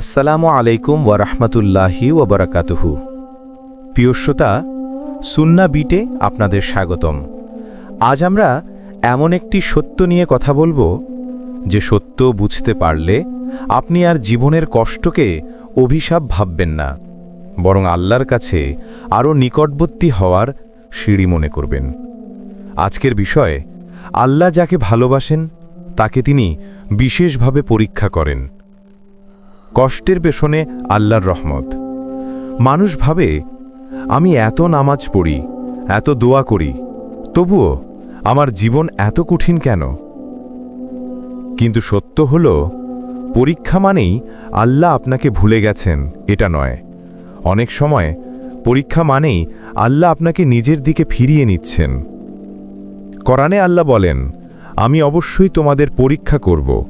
আসসালামু আলাইকুম ওয়ারহমতুল্লাহি ওবরাকাতুহু প্রিয় শ্রোতা, সুন্না বিটে আপনাদের স্বাগতম। আজ আমরা এমন একটি সত্য নিয়ে কথা বলব, যে সত্য বুঝতে পারলে আপনি আর জীবনের কষ্টকে অভিশাপ ভাববেন না, বরং আল্লাহর কাছে আরও নিকটবর্তী হওয়ার সিঁড়ি মনে করবেন। আজকের বিষয়, আল্লাহ যাকে ভালোবাসেন, তাকে তিনি বিশেষভাবে পরীক্ষা করেন। কষ্টের পেছনে আল্লাহর রহমত। মানুষ ভাবে, আমি এত নামাজ পড়ি, এত দোয়া করি, তবুও আমার জীবন এত কঠিন কেন? কিন্তু সত্য হল, পরীক্ষা মানেই আল্লাহ আপনাকে ভুলে গেছেন, এটা নয়। অনেক সময় পরীক্ষা মানেই আল্লাহ আপনাকে নিজের দিকে ফিরিয়ে নিচ্ছেন। করানে আল্লাহ বলেন, আমি অবশ্যই তোমাদের পরীক্ষা করব,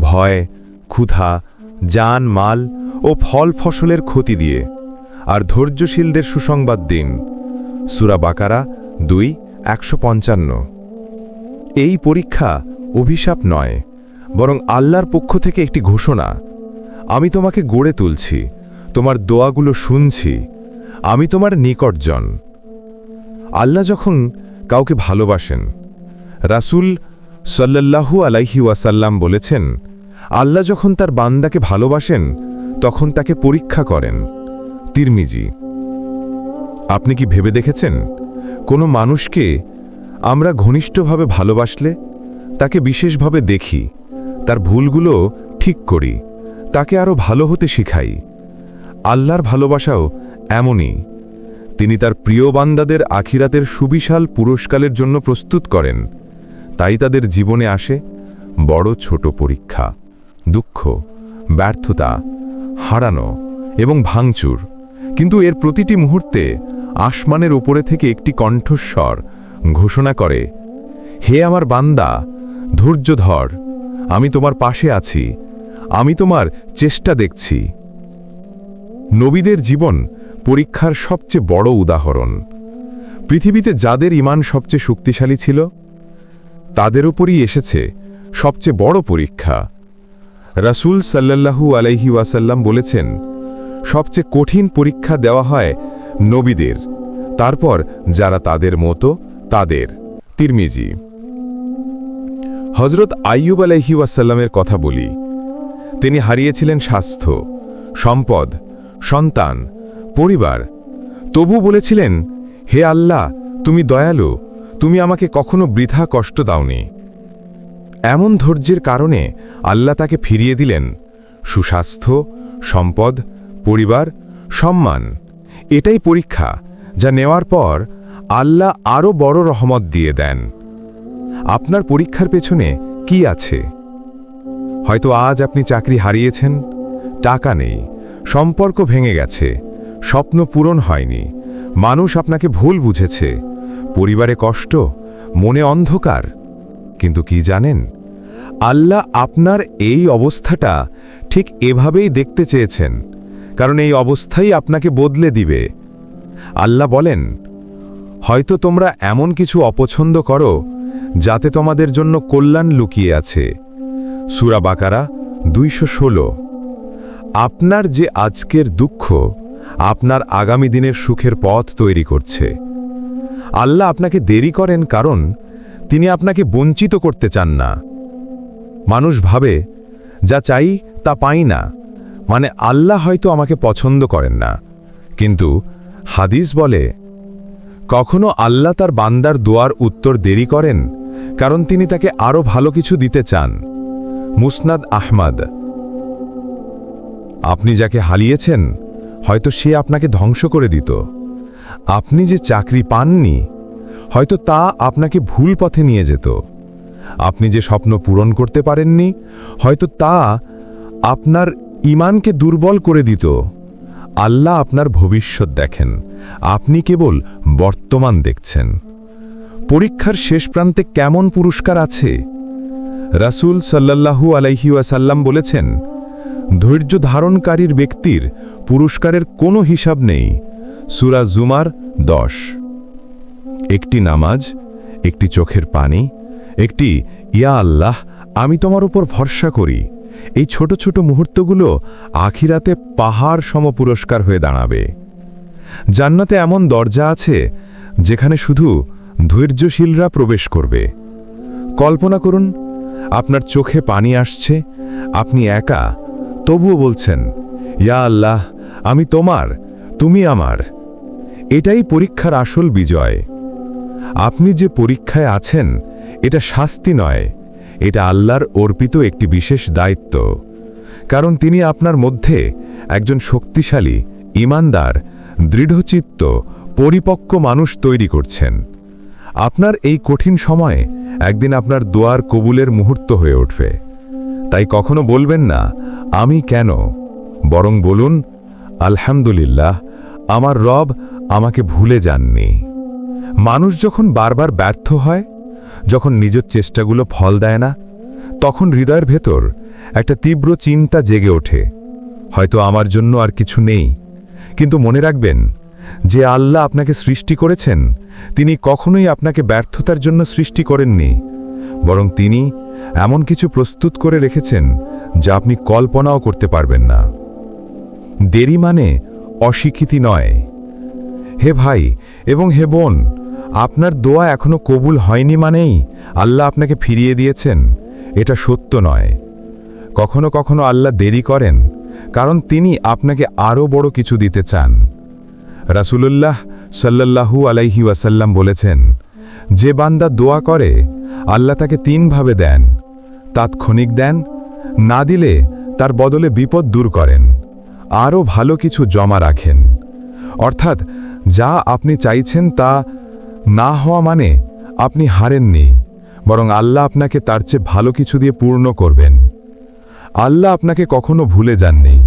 ভয়, ক্ষুধা যান মাল ও ফল ফসলের ক্ষতি দিয়ে। আর ধৈর্যশীলদের সুসংবাদ দিন। সুরা বাকারা দুই, একশো এই পরীক্ষা অভিশাপ নয়, বরং আল্লাহর পক্ষ থেকে একটি ঘোষণা। আমি তোমাকে গড়ে তুলছি, তোমার দোয়াগুলো শুনছি, আমি তোমার নিকটজন। আল্লাহ যখন কাউকে ভালোবাসেন, রাসূল সাল্লাল্লাহু আলাইহি ওয়াসাল্লাম বলেছেন আল্লাহ যখন তার বান্দাকে ভালোবাসেন, তখন তাকে পরীক্ষা করেন। তিরমিজি, আপনি কি ভেবে দেখেছেন? কোনো মানুষকে আমরা ঘনিষ্ঠভাবে ভালোবাসলে তাকে বিশেষভাবে দেখি, তার ভুলগুলো ঠিক করি, তাকে আরও ভালো হতে শিখাই। আল্লাহর ভালোবাসাও এমনই। তিনি তার প্রিয় বান্দাদের আখিরাতের সুবিশাল পুরস্কারের জন্য প্রস্তুত করেন। তাই তাদের জীবনে আসে বড় ছোট পরীক্ষা। দুঃখ, ব্যর্থতা, হারানো এবং ভাঙচুর। কিন্তু এর প্রতিটি মুহূর্তে আসমানের উপরে থেকে একটি কণ্ঠস্বর ঘোষণা করে, হে আমার বান্দা ধৈর্য ধর আমি তোমার পাশে আছি, আমি তোমার চেষ্টা দেখছি। নবীদের জীবন পরীক্ষার সবচেয়ে বড় উদাহরণ। পৃথিবীতে যাদের ইমান সবচেয়ে শক্তিশালী ছিল, তাদের উপরই এসেছে সবচেয়ে বড় পরীক্ষা। রাসূল সাল্লাল্লাহু আলাইহি ওয়াসাল্লাম বলেছেন, সবচেয়ে কঠিন পরীক্ষা দেওয়া হয় নবীদের, তারপর যারা তাদের মতো তাদের। তিরমিজি। হজরত আইয়ুব আলাইহি ওয়াসাল্লামের কথা বলি। তিনি হারিয়েছিলেন স্বাস্থ্য, সম্পদ, সন্তান, পরিবার। তবু বলেছিলেন, হে আল্লাহ, তুমি দয়ালু, তুমি আমাকে কখনো বৃথা কষ্ট দাওনি। এমন ধৈর্যের কারণে আল্লাহ তাকে ফিরিয়ে দিলেন। সুস্বাস্থ্য, সম্পদ, পরিবার, সম্মান, এটাই পরীক্ষা যা নেওয়ার পর আল্লাহ আরও বড় রহমত দিয়ে দেন। আপনার পরীক্ষার পেছনে কি আছে? হয়তো আজ আপনি চাকরি হারিয়েছেন, টাকা নেই, সম্পর্ক ভেঙে গেছে, স্বপ্ন পূরণ হয়নি, মানুষ আপনাকে ভুল বুঝেছে, পরিবারে কষ্ট, মনে অন্ধকার কিন্তু কি জানেন? আল্লাহ আপনার এই অবস্থাটা ঠিক এভাবেই দেখতে চেয়েছেন, কারণ এই অবস্থাই আপনাকে বদলে দিবে। আল্লাহ বলেন, হয়তো তোমরা এমন কিছু অপছন্দ করো, যাতে তোমাদের জন্য কল্যাণ লুকিয়ে আছে। সুরা বাকারা দুইশো ষোলো। আপনার যে আজকের দুঃখ, আপনার আগামী দিনের সুখের পথ তৈরি করছে। আল্লাহ আপনাকে দেরি করেন কারণ তিনি আপনাকে বঞ্চিত করতে চান না। মানুষ ভাবে, যা চাই তা পাই না। মানে আল্লাহ হয়তো আমাকে পছন্দ করেন না। কিন্তু হাদিস বলে, কখনো আল্লাহ তার বান্দার দোয়ার উত্তর দেরি করেন, কারণ তিনি তাকে আরও ভালো কিছু দিতে চান। মুসনাদ আহমাদ। আপনি যাকে হারিয়েছেন হয়তো সে আপনাকে ধ্বংস করে দিত। আপনি যে চাকরি পাননি হয়তো তা আপনাকে ভুল পথে নিয়ে যেত। আপনি যে স্বপ্ন পূরণ করতে পারেননি, হয়তো তা আপনার ইমানকে দুর্বল করে দিত। আল্লাহ আপনার ভবিষ্যৎ দেখেন। আপনি কেবল বর্তমান দেখছেন। পরীক্ষার শেষ প্রান্তে কেমন পুরস্কার আছে? রাসূল সাল্লাল্লাহু আলাইহি ওয়াসাল্লাম বলেছেন, ধৈর্য ধারণকারীর ব্যক্তির পুরস্কারের কোনো হিসাব নেই। সুরা জুমার দশ। একটি নামাজ, একটি চোখের পানি, একটি, ইয়া আল্লাহ, আমি তোমার উপর ভরসা করি। এই ছোট ছোট মুহূর্তগুলো আখিরাতে পাহাড় সম পুরস্কার হয়ে দাঁড়াবে। জান্নাতে এমন দরজা আছে, যেখানে শুধু ধৈর্যশীলরা প্রবেশ করবে। কল্পনা করুন, আপনার চোখে পানি আসছে, আপনি একা, তবুও বলছেন, ইয়া আল্লাহ, আমি তোমার, তুমি আমার। এটাই পরীক্ষার আসল বিজয়। আপনি যে পরীক্ষায় আছেন, এটা শাস্তি নয়। এটা আল্লাহর অর্পিত একটি বিশেষ দায়িত্ব। কারণ তিনি আপনার মধ্যে একজন শক্তিশালী, ইমানদার, দৃঢ়চিত্ত, পরিপক্ক মানুষ তৈরি করছেন। আপনার এই কঠিন সময়ে একদিন আপনার দোয়ার কবুলের মুহূর্ত হয়ে উঠবে। তাই কখনো বলবেন না, আমি কেন? বরং বলুন, আলহামদুলিল্লাহ, আমার রব আমাকে ভুলে যাননি। মানুষ যখন বারবার ব্যর্থ হয়, যখন নিজের চেষ্টাগুলো ফল দেয় না, তখন হৃদয়ের ভেতর একটা তীব্র চিন্তা জেগে ওঠে। হয়তো আমার জন্য আর কিছু নেই, কিন্তু মনে রাখবেন, যে আল্লাহ আপনাকে সৃষ্টি করেছেন, তিনি কখনোই আপনাকে ব্যর্থতার জন্য সৃষ্টি করেননি, বরং তিনি এমন কিছু প্রস্তুত করে রেখেছেন, যা আপনি কল্পনাও করতে পারবেন না। দেরি মানে অস্বীকৃতি নয়। হে ভাই এবং হে বোন, আপনার দোয়া এখনও কবুল হয়নি মানেই আল্লাহ আপনাকে ফিরিয়ে দিয়েছেন, এটা সত্য নয়। কখনো কখনো আল্লাহ দেরি করেন, কারণ তিনি আপনাকে আরও বড় কিছু দিতে চান। রাসূলুল্লাহ সাল্লাল্লাহু আলাইহি ওয়াসাল্লাম বলেছেন, যে বান্দা দোয়া করে, আল্লাহ তাকে তিনভাবে দেন, তাৎক্ষণিক দেন, না দিলে তার বদলে বিপদ দূর করেন, আরও ভালো কিছু জমা রাখেন। অর্থাৎ, যা আপনি চাইছেন তা না হওয়া মানে আপনি হারেননি, বরং আল্লাহ আপনাকে তার চেয়ে ভালো কিছু দিয়ে পূর্ণ করবেন। আল্লাহ আপনাকে কখনো ভুলে যাননি।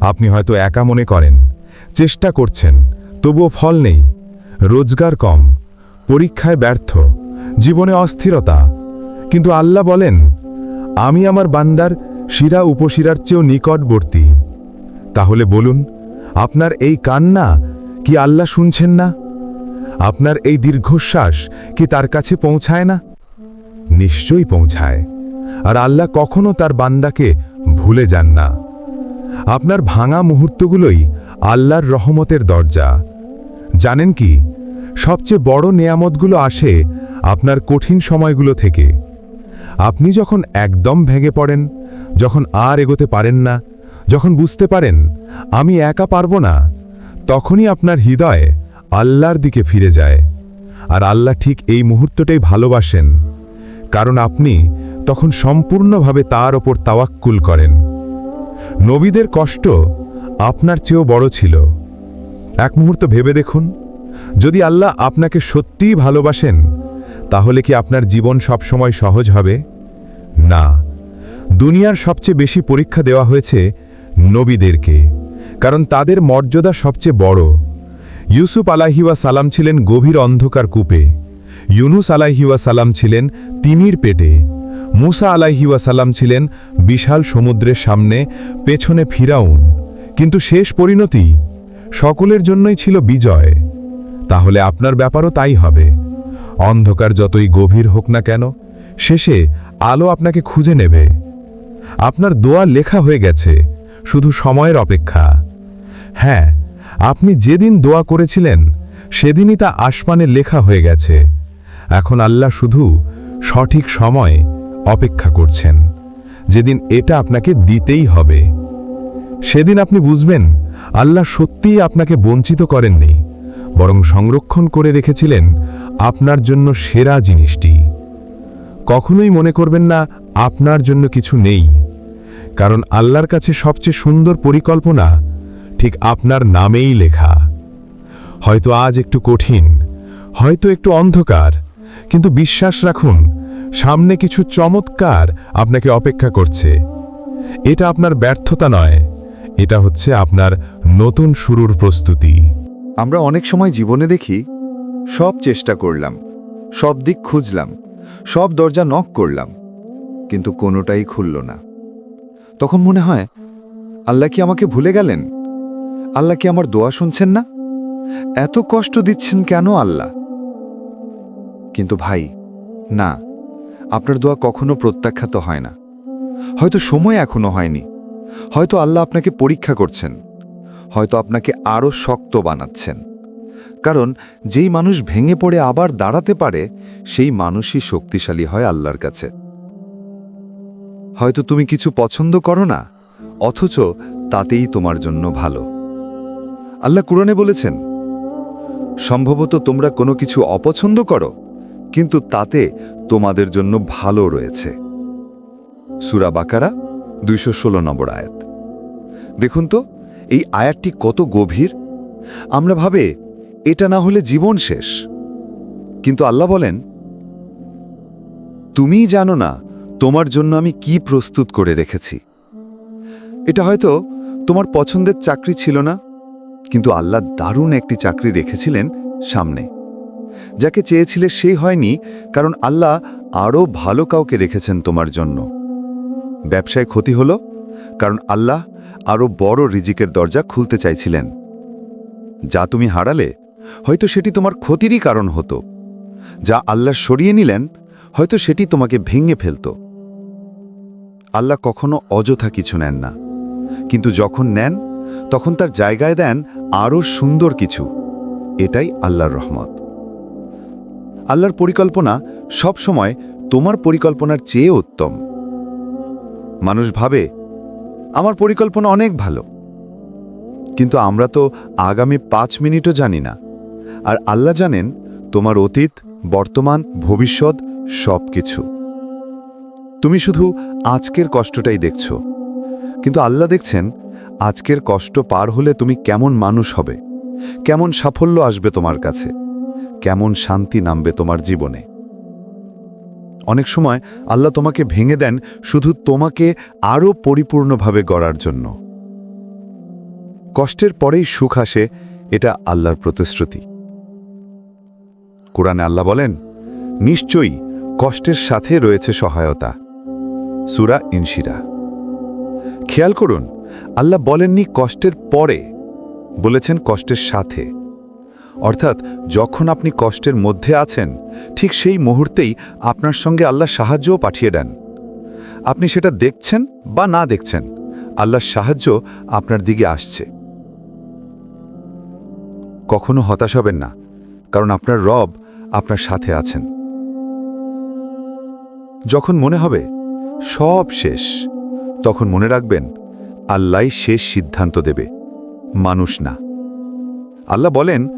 আপনি হয়তো একা মনে করেন, চেষ্টা করছেন, তবুও ফল নেই, রোজগার কম, পরীক্ষায় ব্যর্থ, জীবনে অস্থিরতা। কিন্তু আল্লাহ বলেন, আমি আমার বান্দার শিরা উপশিরার চেয়েও নিকটবর্তী। তাহলে বলুন আপনার এই কান্না কি আল্লাহ শুনছেন না? আপনার এই দীর্ঘশ্বাস কি তার কাছে পৌঁছায় না? নিশ্চয়ই পৌঁছায়। আর আল্লাহ কখনো তার বান্দাকে ভুলে যান না। আপনার ভাঙা মুহূর্তগুলোই আল্লাহর রহমতের দরজা। জানেন কি, সবচেয়ে বড় নেয়ামতগুলো আসে আপনার কঠিন সময়গুলো থেকে। আপনি যখন একদম ভেঙে পড়েন, যখন আর এগোতে পারেন না যখন বুঝতে পারেন, আমি একা পারব না, তখনই আপনার হৃদয় আল্লাহর দিকে ফিরে যায়। আর আল্লাহ ঠিক এই মুহূর্তটাই ভালোবাসেন, কারণ আপনি তখন সম্পূর্ণভাবে তার ওপর তাওয়াক্কুল করেন। নবীদের কষ্ট আপনার চেয়েও বড় ছিল। এক মুহূর্ত ভেবে দেখুন, যদি আল্লাহ আপনাকে সত্যিই ভালোবাসেন, তাহলে কি আপনার জীবন সবসময় সহজ হবে? না। দুনিয়ার সবচেয়ে বেশি পরীক্ষা দেওয়া হয়েছে নবীদেরকে, কারণ তাদের মর্যাদা সবচেয়ে বড়। ইউসুফ আলাহিওয়া সালাম ছিলেন গভীর অন্ধকার কূপে। ইউনুস আলাহিওয়া সালাম ছিলেন তিমির পেটে। মুসা আলাহিওয়া সালাম ছিলেন বিশাল সমুদ্রের সামনে পেছনে ফিরাউন। কিন্তু শেষ পরিণতি সকলের জন্যই ছিল বিজয়। তাহলে আপনার ব্যাপারও তাই হবে। অন্ধকার যতই গভীর হোক না কেন, শেষে আলো আপনাকে খুঁজে নেবে। আপনার দোয়া লেখা হয়ে গেছে। শুধু সময়ের অপেক্ষা। হ্যাঁ আপনি যেদিন দোয়া করেছিলেন, সেদিনই তা আসমানে লেখা হয়ে গেছে। এখন আল্লাহ শুধু সঠিক সময় অপেক্ষা করছেন। যেদিন এটা আপনাকে দিতেই হবে। সেদিন আপনি বুঝবেন, আল্লাহ সত্যিই আপনাকে বঞ্চিত করেননি, বরং সংরক্ষণ করে রেখেছিলেন আপনার জন্য সেরা জিনিসটি। কখনোই মনে করবেন না, আপনার জন্য কিছু নেই। কারণ আল্লাহর কাছে সবচেয়ে সুন্দর পরিকল্পনা ঠিক আপনার নামেই লেখা। হয়তো আজ একটু কঠিন, হয়তো একটু অন্ধকার, কিন্তু বিশ্বাস রাখুন, সামনে কিছু চমৎকার আপনাকে অপেক্ষা করছে। এটা আপনার ব্যর্থতা নয়, এটা হচ্ছে আপনার নতুন শুরুর প্রস্তুতি। আমরা অনেক সময় জীবনে দেখি, সব চেষ্টা করলাম, সব দিক খুঁজলাম, সব দরজা নক করলাম, কিন্তু কোনোটাই খুলল না। তখন মনে হয়, আল্লাহ কি আমাকে ভুলে গেলেন? আল্লাহ কি আমার দোয়া শুনছেন না? এত কষ্ট দিচ্ছেন কেন আল্লাহ? কিন্তু ভাই, না, আপনার দোয়া কখনো প্রত্যাখ্যাত হয় না। হয়তো সময় এখনও হয়নি। হয়তো আল্লাহ আপনাকে পরীক্ষা করছেন। হয়তো আপনাকে আরও শক্ত বানাচ্ছেন। কারণ যেই মানুষ ভেঙে পড়ে আবার দাঁড়াতে পারে, সেই মানুষই শক্তিশালী হয় আল্লাহর কাছে। হয়তো তুমি কিছু পছন্দ করো না, অথচ তাতেই তোমার জন্য ভালো। আল্লাহ কুরআনে বলেছেন, সম্ভবত তোমরা কোনো কিছু অপছন্দ করো, কিন্তু তাতে তোমাদের জন্য ভালো রয়েছে। সুরা বাকারা, দুইশো ষোলো নম্বর আয়াত। দেখুন তো, এই আয়াতটি কত গভীর। আমরা ভাবে, এটা না হলে জীবন শেষ। কিন্তু আল্লাহ বলেন, তুমিই জানো না তোমার জন্য আমি কি প্রস্তুত করে রেখেছি? এটা হয়তো তোমার পছন্দের চাকরি ছিল না, কিন্তু আল্লাহ দারুণ একটি চাকরি রেখেছিলেন সামনে। যাকে চেয়েছিলে সেই হয়নি, কারণ আল্লাহ আরও ভালো কাউকে রেখেছেন তোমার জন্য। ব্যবসায় ক্ষতি হলো, কারণ আল্লাহ আরও বড় রিজিকের দরজা খুলতে চাইছিলেন। যা তুমি হারালে, হয়তো সেটি তোমার ক্ষতিরই কারণ হতো। যা আল্লাহ সরিয়ে নিলেন, হয়তো সেটি তোমাকে ভেঙে ফেলত। আল্লাহ কখনো অযথা কিছু নেন না। কিন্তু যখন নেন, তখন তার জায়গায় দেন আরও সুন্দর কিছু। এটাই আল্লাহর রহমত। আল্লাহর পরিকল্পনা সব সময় তোমার পরিকল্পনার চেয়ে উত্তম। মানুষ ভাবে, আমার পরিকল্পনা অনেক ভালো। কিন্তু আমরা তো আগামী পাঁচ মিনিটও জানি না। আর আল্লাহ জানেন তোমার অতীত, বর্তমান, ভবিষ্যৎ সব কিছু তুমি শুধু আজকের কষ্টটাই দেখছ। কিন্তু আল্লাহ দেখছেন, আজকের কষ্ট পার হলে তুমি কেমন মানুষ হবে? কেমন সাফল্য আসবে তোমার কাছে? কেমন শান্তি নামবে তোমার জীবনে? অনেক সময় আল্লাহ তোমাকে ভেঙে দেন শুধু তোমাকে আরও পরিপূর্ণভাবে গড়ার জন্য। কষ্টের পরেই সুখ আসে, এটা আল্লাহর প্রতিশ্রুতি। কোরআনে আল্লাহ বলেন, নিশ্চয়ই কষ্টের সাথে রয়েছে সহায়তা। সুরা ইনশিরা। খেয়াল করুন, আল্লাহ বলেননি কষ্টের পরে, বলেছেন কষ্টের সাথে। অর্থাৎ যখন আপনি কষ্টের মধ্যে আছেন, ঠিক সেই মুহূর্তেই আপনার সঙ্গে আল্লাহ সাহায্যও পাঠিয়ে দেন। আপনি সেটা দেখছেন বা না দেখছেন, আল্লাহর সাহায্য আপনার দিকে আসছে। কখনো হতাশ হবেন না, কারণ আপনার রব আপনার সাথে আছেন। যখন মনে হবে সব শেষ। তখন মনে রাখবেন, আল্লাহ শেষ সিদ্ধান্ত দেবে, মানুষ না। আল্লাহ বলেন,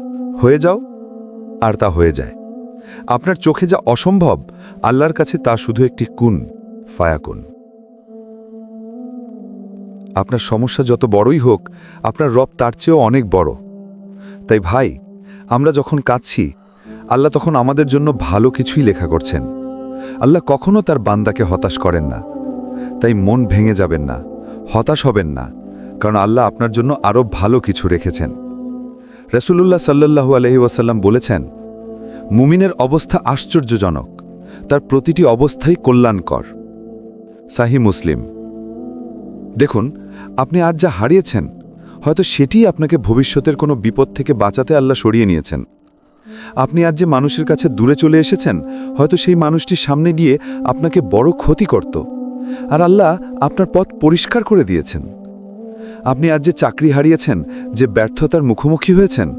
হয়ে যাও, আর তা হয়ে যায়। আপনার চোখে যা অসম্ভব, আল্লাহর কাছে তা শুধু একটি কুন ফায়াকুন আপনার সমস্যা যত বড়ই হোক, আপনার রব তার চেয়েও অনেক বড়। তাই ভাই, আমরা যখন কাঁদছি, আল্লাহ তখন আমাদের জন্য ভালো কিছুই লেখা করছেন। আল্লাহ কখনো তার বান্দাকে হতাশ করেন না। তাই মন ভেঙে যাবেন না, হতাশ হবেন না, কারণ আল্লাহ আপনার জন্য আরও ভালো কিছু রেখেছেন। রসুল্লাহ সাল্লাহু আলহি ওয়াসাল্লাম বলেছেন, মুমিনের অবস্থা আশ্চর্যজনক, তার প্রতিটি অবস্থাই কল্যাণকর। সাহি মুসলিম। দেখুন, আপনি আজ যা হারিয়েছেন, হয়তো সেটিই আপনাকে ভবিষ্যতের কোনো বিপদ থেকে বাঁচাতে আল্লাহ সরিয়ে নিয়েছেন। আপনি আজ যে মানুষের কাছে দূরে চলে এসেছেন, হয়তো সেই মানুষটির সামনে গিয়ে আপনাকে বড় ক্ষতি করত। আর আল্লাহ আপনার পথ পরিষ্কার করে দিয়েছেন। আপনি আজ যে চাকরি হারিয়েছেন, যে ব্যর্থতার মুখোমুখি হয়েছেন,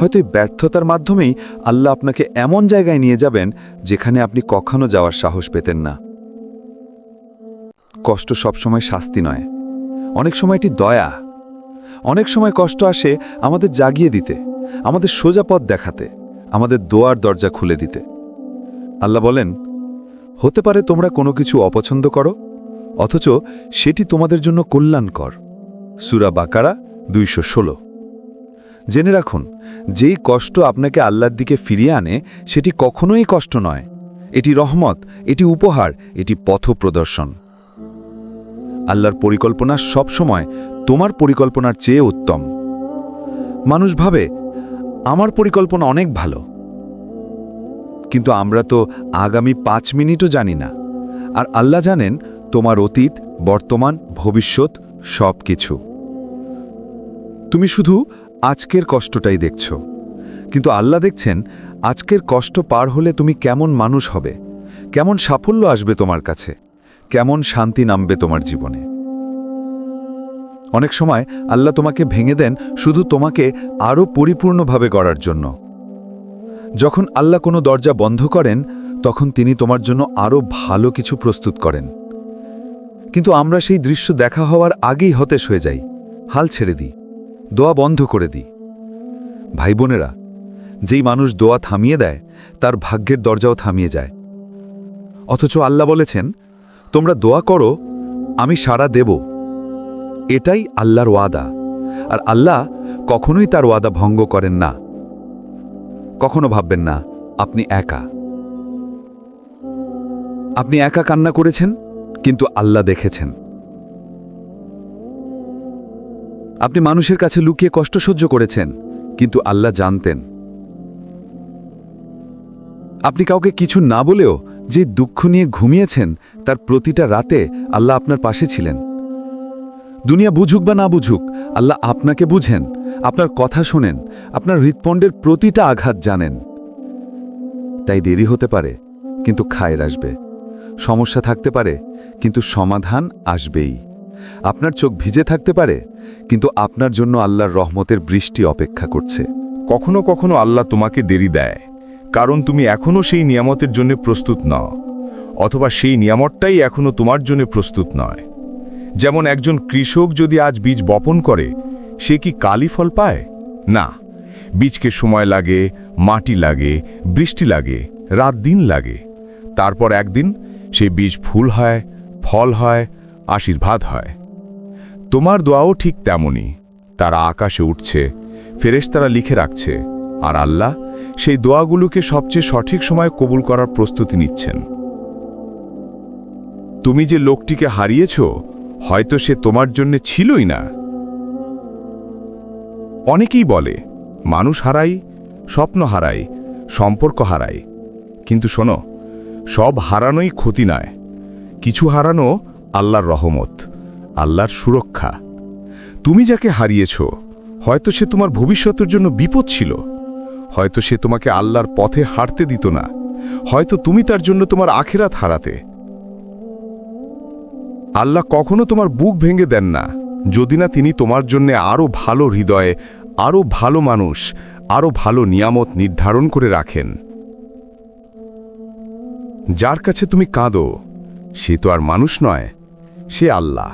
হয়তো এই ব্যর্থতার মাধ্যমেই আল্লাহ আপনাকে এমন জায়গায় নিয়ে যাবেন, যেখানে আপনি কখনো যাওয়ার সাহস পেতেন না। কষ্ট সবসময় শাস্তি নয়। অনেক সময় এটি দয়া। অনেক সময় কষ্ট আসে আমাদের জাগিয়ে দিতে, আমাদের সোজা পথ দেখাতে। আমাদের দোয়ার দরজা খুলে দিতে। আল্লাহ বলেন, হতে পারে তোমরা কোনো কিছু অপছন্দ করো, অথচ সেটি তোমাদের জন্য কল্যাণকর। সুরা বাকারা দুইশো ষোলো। জেনে রাখুন, যেই কষ্ট আপনাকে আল্লাহর দিকে ফিরিয়ে আনে, সেটি কখনোই কষ্ট নয়। এটি রহমত, এটি উপহার, এটি পথ প্রদর্শন আল্লাহর পরিকল্পনা সবসময় তোমার পরিকল্পনার চেয়ে উত্তম। মানুষ ভাবে আমার পরিকল্পনা অনেক ভালো। কিন্তু আমরা তো আগামী পাঁচ মিনিটও জানি না। আর আল্লাহ জানেন তোমার অতীত, বর্তমান, ভবিষ্যৎ সব কিছু তুমি শুধু আজকের কষ্টটাই দেখছ। কিন্তু আল্লাহ দেখছেন আজকের কষ্ট পার হলে তুমি কেমন মানুষ হবে, কেমন সাফল্য আসবে তোমার কাছে, কেমন শান্তি নামবে তোমার জীবনে। অনেক সময় আল্লাহ তোমাকে ভেঙে দেন শুধু তোমাকে আরও পরিপূর্ণভাবে গড়ার জন্য। যখন আল্লাহ কোনো দরজা বন্ধ করেন, তখন তিনি তোমার জন্য আরও ভালো কিছু প্রস্তুত করেন। কিন্তু আমরা সেই দৃশ্য দেখা হওয়ার আগেই হতেশ হয়ে যাই। হাল ছেড়ে দিই। দোয়া বন্ধ করে দিই। ভাই বোনেরা, যেই মানুষ দোয়া থামিয়ে দেয়, তার ভাগ্যের দরজাও থামিয়ে যায়। অথচ আল্লাহ বলেছেন, তোমরা দোয়া করো, আমি সাড়া দেব। এটাই আল্লাহর ওয়াদা। আর আল্লাহ কখনোই তার ওয়াদা ভঙ্গ করেন না। কখনো ভাববেন না, আপনি একা। আপনি একা কান্না করেছেন, কিন্তু আল্লাহ দেখেছেন। আপনি মানুষের কাছে লুকিয়ে কষ্ট সহ্য করেছেন, কিন্তু আল্লাহ জানতেন। আপনি কাউকে কিছু না বলেও যে দুঃখ নিয়ে ঘুমিয়েছেন, তার প্রতিটা রাতে আল্লাহ আপনার পাশে ছিলেন। দুনিয়া বুঝুক বা না বুঝুক, আল্লাহ আপনাকে বুঝেন, আপনার কথা শোনেন, আপনার হৃৎপণ্ডের প্রতিটা আঘাত জানেন। তাই দেরি হতে পারে, কিন্তু খায়ের আসবে। সমস্যা থাকতে পারে, কিন্তু সমাধান আসবেই। আপনার চোখ ভিজে থাকতে পারে, কিন্তু আপনার জন্য আল্লাহর রহমতের বৃষ্টি অপেক্ষা করছে। কখনো কখনো আল্লাহ তোমাকে দেরি দেয়, কারণ তুমি এখনও সেই নিয়ামতের জন্য প্রস্তুত নও, অথবা সেই নিয়ামতটাই এখনও তোমার জন্য প্রস্তুত নয়। যেমন একজন কৃষক যদি আজ বীজ বপন করে, সে কি কালি ফল পায়? না। বীজকে সময় লাগে, মাটি লাগে, বৃষ্টি লাগে, রাত দিন লাগে। তারপর একদিন সেই বীজ ফুল হয়, ফল হয়, আশীর্বাদ হয়। তোমার দোয়াও ঠিক তেমনই। তারা আকাশে উঠছে, ফেরেশতারা লিখে রাখছে, আর আল্লাহ সেই দোয়াগুলোকে সবচেয়ে সঠিক সময়ে কবুল করার প্রস্তুতি নিচ্ছেন। তুমি যে লোকটিকে হারিয়েছ হয়তো সে তোমার জন্য ছিলই না। অনেকেই বলে, মানুষ হারাই, স্বপ্ন হারাই, সম্পর্ক হারাই। কিন্তু শোনো, সব হারানোই ক্ষতি নয়। কিছু হারানো আল্লাহর রহমত, আল্লাহর সুরক্ষা। তুমি যাকে হারিয়েছ, হয়তো সে তোমার ভবিষ্যতের জন্য বিপদ ছিল। হয়তো সে তোমাকে আল্লাহর পথে হাঁটতে দিত না। হয়তো তুমি তার জন্য তোমার আখেরাত হারাতে। আল্লাহ কখনো তোমার বুক ভেঙে দেন না। যদি না তিনি তোমার জন্য আরও ভালো হৃদয়ে আরও ভালো মানুষ আরও ভালো নিয়ামত নির্ধারণ করে রাখেন। যার কাছে তুমি কাঁদো, সে তো আর মানুষ নয়, সে আল্লাহ।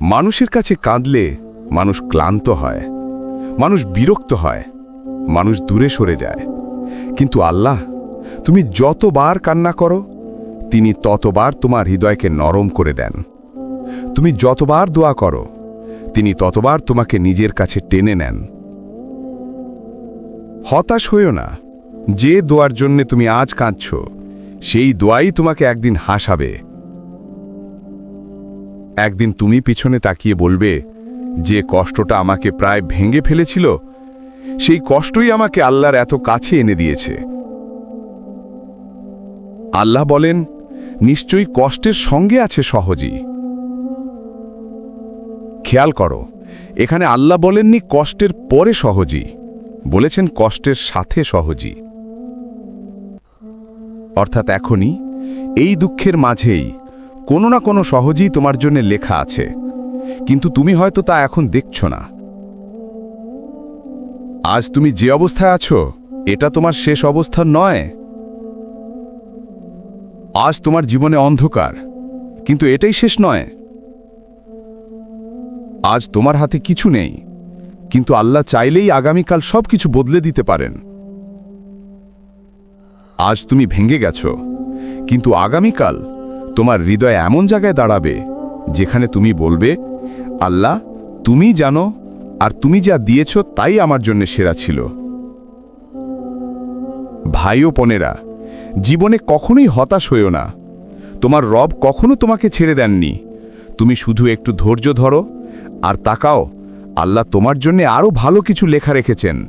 মানুষের কাছে কাঁদলে মানুষ ক্লান্ত হয়, মানুষ বিরক্ত হয়, মানুষ দূরে সরে যায়। কিন্তু আল্লাহ, তুমি যতবার কান্না করো তিনি ততবার তোমার হৃদয়কে নরম করে দেন। তুমি যতবার দোয়া করো, তিনি ততবার তোমাকে নিজের কাছে টেনে নেন। হতাশ হইও না, যে দোয়ার জন্যে তুমি আজ কাঁদছ, সেই দোয়াই তোমাকে একদিন হাসাবে। একদিন তুমি পিছনে তাকিয়ে বলবে, যে কষ্টটা আমাকে প্রায় ভেঙে ফেলেছিল, সেই কষ্টই আমাকে আল্লাহর এত কাছে এনে দিয়েছে। আল্লাহ বলেন নিশ্চয়ই কষ্টের সঙ্গে আছে সহজই। খেয়াল করো, এখানে আল্লাহ বলেননি কষ্টের পরে সহজই, বলেছেন কষ্টের সাথে সহজই। অর্থাৎ এখনই এই দুঃখের মাঝেই কোনো না কোনো সহজেই তোমার জন্য লেখা আছে, কিন্তু তুমি হয়তো তা এখন দেখছ না। আজ তুমি যে অবস্থায় আছো, এটা তোমার শেষ অবস্থা নয় আজ তোমার জীবনে অন্ধকার, কিন্তু এটাই শেষ নয়। আজ তোমার হাতে কিছু নেই, কিন্তু আল্লাহ চাইলেই আগামীকাল সব কিছু বদলে দিতে পারেন। আজ তুমি ভেঙে গেছ, কিন্তু আগামীকাল তোমার হৃদয় এমন জায়গায় দাঁড়াবে, যেখানে তুমি বলবে, আল্লাহ, তুমি জানো, আর তুমি যা দিয়েছ তাই আমার জন্য সেরা ছিল। ভাই ও বোনেরা জীবনে কখনোই হতাশ হইও না। তোমার রব কখনো তোমাকে ছেড়ে দেননি। তুমি শুধু একটু ধৈর্য ধরো, আর তাকাও, আল্লাহ তোমার জন্য আরও ভালো কিছু লেখা রেখেছেন।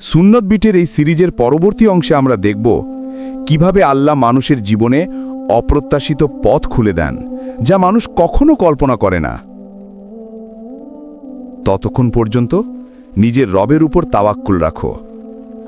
সুন্নত বিটের এই সিরিজের পরবর্তী অংশে আমরা দেখব কীভাবে আল্লাহ মানুষের জীবনে অপ্রত্যাশিত পথ খুলে দেন, যা মানুষ কখনো কল্পনা করে না। ততক্ষণ পর্যন্ত নিজের রবের উপর তাওয়াক্কুল রাখো।